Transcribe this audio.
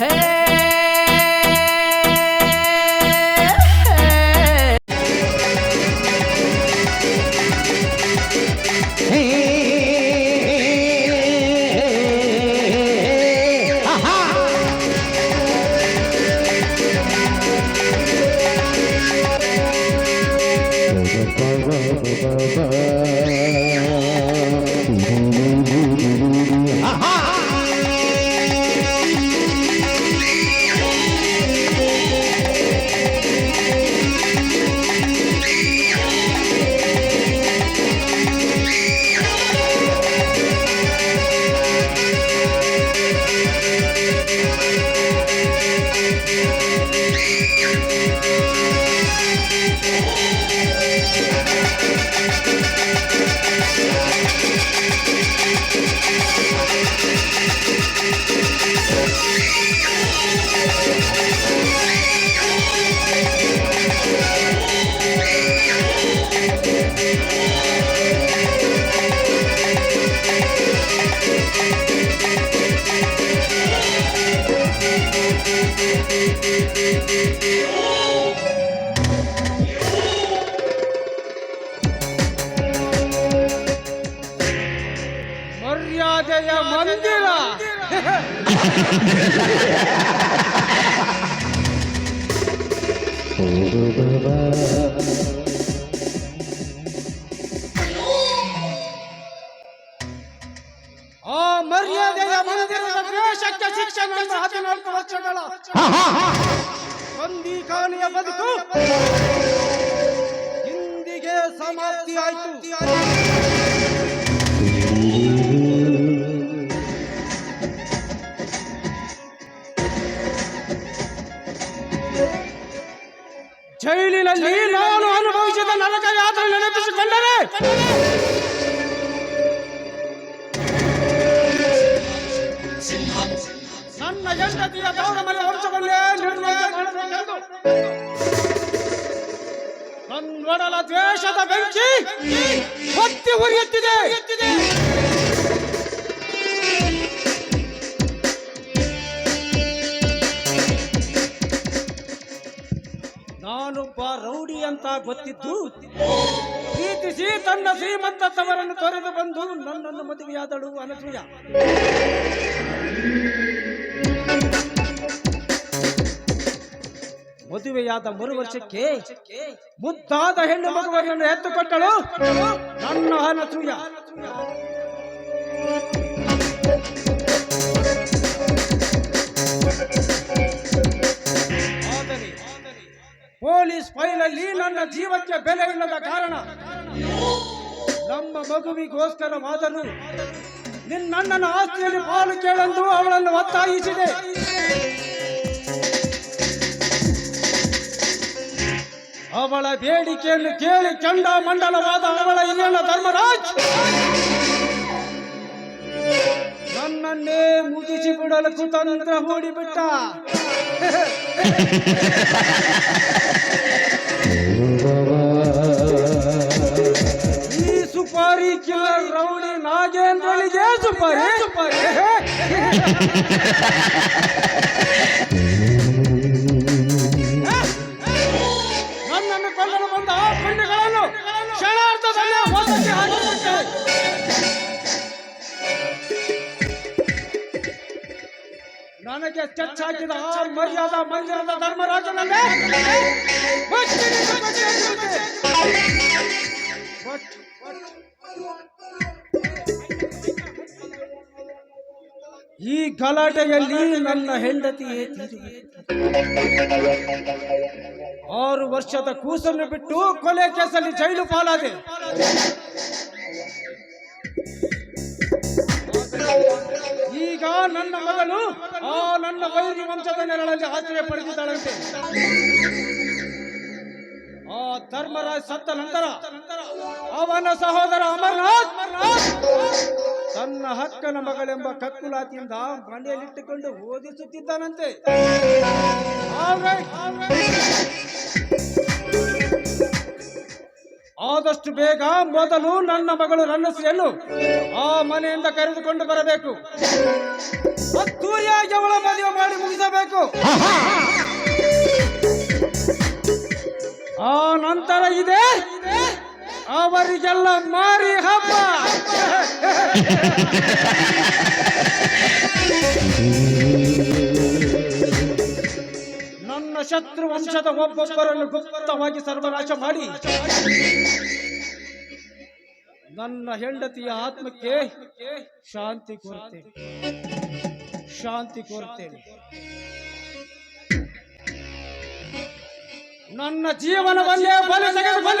Hey! ಮರ್ಯಾದೆಯ ಮಂದಿರ. ಆ ಮರ್ಯಾದೆಯ ಮಂದಿರದ ದ್ವೇಷಕ್ಕೆ ಶಿಕ್ಷಣ ಹದಿನಾಲ್ಕು ವರ್ಷಗಳ ಬಂದೀಖಾನೆಯ ಬದುಕು ಇಂದಿಗೆ ಸಮಾಪ್ತಿ ಆಯ್ತು ಜೈಲಿನಲ್ಲಿ ನಾನು ಅನುಭವಿಸಿದ ನರಕ ಯಾತ್ರೆ ನೆನಪಿಸಿಕೊಂಡರೆ? ನನ್ನ ಹೆಂಡತಿಯ ಗೌರ ಮನೆ ಮಾಡಬೇಕೆಂದು ಕನ್ನಡಲ ದ್ವೇಷದ ಬೆಂಕಿ ಹೊತ್ತಿ ಉರಿಯುತ್ತಿದೆ. ನಾನೊಬ್ಬ ರೌಡಿ ಅಂತ ಗೊತ್ತಿದ್ದು, ಪ್ರೀತಿಸಿ ತನ್ನ ಶ್ರೀಮಂತ ತವರನ್ನು ತೊರೆದು ಬಂದು ನನ್ನನ್ನು ಮದುವೆಯಾದಳು ಅನಸೂಯ. ಮದುವೆಯಾದ ಮರು ವರ್ಷಕ್ಕೆ ಮುದ್ದಾದ ಹೆಣ್ಣು ಮಗುವನ್ನು ಎತ್ತುಕೊಟ್ಟಳು ನನ್ನ ಅನಸೂಯ. ಫೈಲಲ್ಲಿ ನನ್ನ ಜೀವಕ್ಕೆ ಬೆಲೆ ಇಲ್ಲದ ಕಾರಣ ನಮ್ಮ ಮಗುವಿಗೋಸ್ಕರವಾದರೂ ನಿನ್ನಣ್ಣನ ಆಸ್ತಿಯಲ್ಲಿ ಪಾಲು ಕೇಳೆಂದು ಅವಳನ್ನು ಒತ್ತಾಯಿಸಿದೆ. ಅವಳ ಬೇಡಿಕೆಯನ್ನು ಕೇಳಿ ಚಂಡ ಮಂಡಲವಾದ ಅವಳ ಹಿರಿಯಣ್ಣ ಧರ್ಮರಾಜ್ ನನ್ನನ್ನೇ ಮುಗಿಸಿ ಬಿಡಲು ಕುತಂತ್ರ ಹೂಡಿಬಿಟ್ಟ. ಈ ಸುಪಾರಿ ಕಿಲ್ಲರ್ ರೌಡಿ ನಾಗೇಂದ್ರನಿಗೆ ಸುಪಾರಿ. ಸುಪಾರಿ ನನ್ನನ್ನು ಕೊಲ್ಲಲು ಬಂದ ಆ ಪುಣ್ಯಗಳನ್ನು ಕ್ಷಣಾರ್ಥದಲ್ಲೇ ನನಗೆ ಚಚ್ಚಾಕಿದ ಆ ಮರ್ಯಾದ ಮಂದಿರದ ಧರ್ಮರಾಜನಲ್ಲೇ ಈ ಗಲಾಟೆಯಲ್ಲಿ ನನ್ನ ತೀರಿಬಿಟ್ಟಳು. ಆರು ವರ್ಷದ ಕೂಸನ್ನು ಬಿಟ್ಟು ಕೊಲೆ ಕೇಸಲ್ಲಿ ಜೈಲು ಪಾಲಾದೆ ಈಗ ನನ್ನ ಮಗಳು ಆ ನನ್ನ ವೈರಿ ವಂಶದ ನೆರಳಲ್ಲಿ ಆಶ್ರಯ ಪಡೆದಿದ್ದಾಳಂತೆ. ಆ ಧರ್ಮರಾಜ್ ಸತ್ತ ನಂತರ ಅವನ ಸಹೋದರ ಅಮರನಾಥ್ ತನ್ನ ಹಕ್ಕನ ಮಗಳೆಂಬ ಕಕ್ಕುಲಾತಿಯಿಂದ ಮನೆಯಲ್ಲಿಟ್ಟುಕೊಂಡು ಓದಿಸುತ್ತಿದ್ದಾನಂತೆ. ಆದಷ್ಟು ಬೇಗ ಮೊದಲು ನನ್ನ ಮಗಳು ನನ್ನ ಸಿಯನ್ನು ಆ ಮನೆಯಿಂದ ಕರೆದುಕೊಂಡು ಬರಬೇಕು. ಅದ್ದೂರಿಯಾಗಿ ಅವಳ ಮದುವೆ ಮಾಡಿ ಮುಗಿಸಬೇಕು? ಆ ನಂತರ ಇದೆ ಅವರಿಗೆಲ್ಲ ಮಾರಿ ಹಬ್ಬ. ಶತ್ರು ವಂಶದ ಒಬ್ಬೊಬ್ಬರನ್ನು ಗುಪ್ತವಾಗಿ ಸರ್ವನಾಶ ಮಾಡಿ. ನನ್ನ ಹೆಂಡತಿಯ ಆತ್ಮಕ್ಕೆ ಶಾಂತಿ ಕೋರ್ತೇನೆ ಶಾಂತಿ ಕೋರ್ತೇನೆ ನನ್ನ ಜೀವನವನ್ನೇ ಬಲಿ ತೆಗೆದುಕೊಂಡ